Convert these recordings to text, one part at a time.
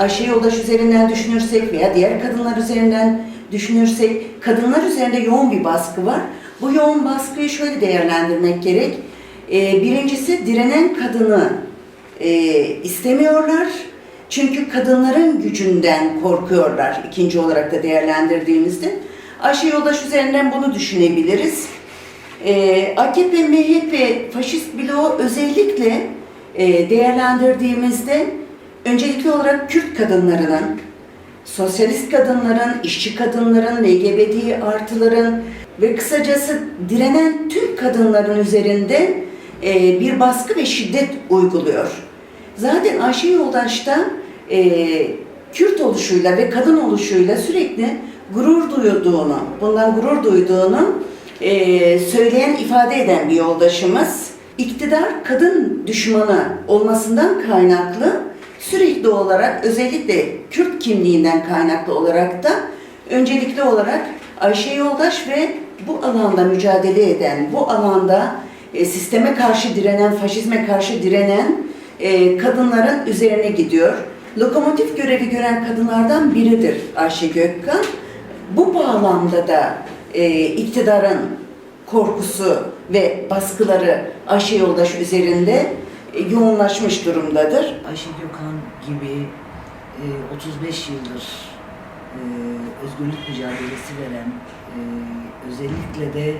Ayşe Yoldaş üzerinden düşünürsek veya diğer kadınlar üzerinden düşünürsek kadınlar üzerinde yoğun bir baskı var. Bu yoğun baskıyı şöyle değerlendirmek gerek. Ee, birincisi direnen kadını e, istemiyorlar. Çünkü kadınların gücünden korkuyorlar ikinci olarak da değerlendirdiğimizde. Ayşe Yoldaş üzerinden bunu düşünebiliriz. Ee, AKP, MHP, faşist bloğu özellikle e, değerlendirdiğimizde öncelikli olarak Kürt kadınlarının, sosyalist kadınların, işçi kadınların, LGBT artıların ve kısacası direnen tüm kadınların üzerinde e, bir baskı ve şiddet uyguluyor. Zaten Ayşe Yoldaş da e, Kürt oluşuyla ve kadın oluşuyla sürekli gurur duyduğunu, bundan gurur duyduğunu e, söyleyen, ifade eden bir yoldaşımız. İktidar kadın düşmanı olmasından kaynaklı sürekli olarak özellikle Kürt kimliğinden kaynaklı olarak da öncelikli olarak Ayşe Yoldaş ve bu alanda mücadele eden, bu alanda e, sisteme karşı direnen, faşizme karşı direnen e, kadınların üzerine gidiyor. Lokomotif görevi gören kadınlardan biridir Ayşe Gökkan. Bu bağlamda da e, iktidarın korkusu ve baskıları Ayşe Yoldaş üzerinde yoğunlaşmış durumdadır. Ayşe Gökhan gibi e, 35 yıldır e, özgürlük mücadelesi veren, e, özellikle de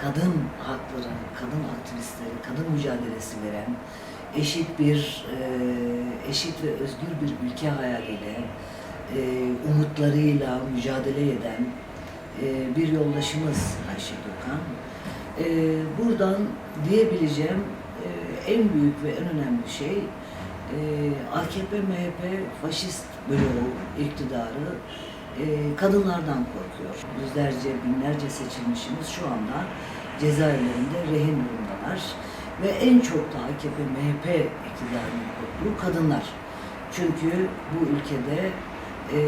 kadın hakları, kadın aktivistleri, kadın mücadelesi veren, eşit bir, e, eşit ve özgür bir ülke hayaliyle, e, umutlarıyla mücadele eden e, bir yoldaşımız Ayşe Gökhan. E, buradan diyebileceğim e, en büyük ve en önemli şey e, AKP, MHP, faşist bloğu, iktidarı e, kadınlardan korkuyor. Yüzlerce, binlerce seçilmişimiz şu anda cezaevlerinde rehin durumdalar. Ve en çok da AKP, MHP iktidarının korktuğu kadınlar. Çünkü bu ülkede e,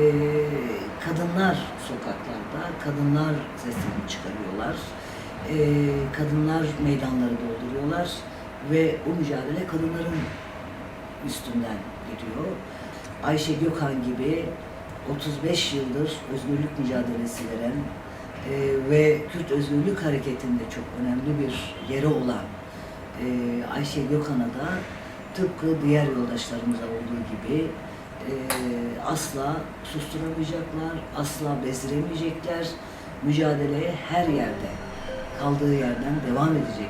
kadınlar sokaklarda, kadınlar sesini çıkarıyorlar. E, kadınlar meydanları dolduruyorlar ve bu mücadele kadınların üstünden gidiyor. Ayşe Gökhan gibi 35 yıldır özgürlük mücadelesi veren e, ve Kürt Özgürlük Hareketi'nde çok önemli bir yeri olan e, Ayşe Gökhan'a da tıpkı diğer yoldaşlarımıza olduğu gibi e, asla susturamayacaklar, asla bezdiremeyecekler. Mücadeleye her yerde, kaldığı yerden devam edecek.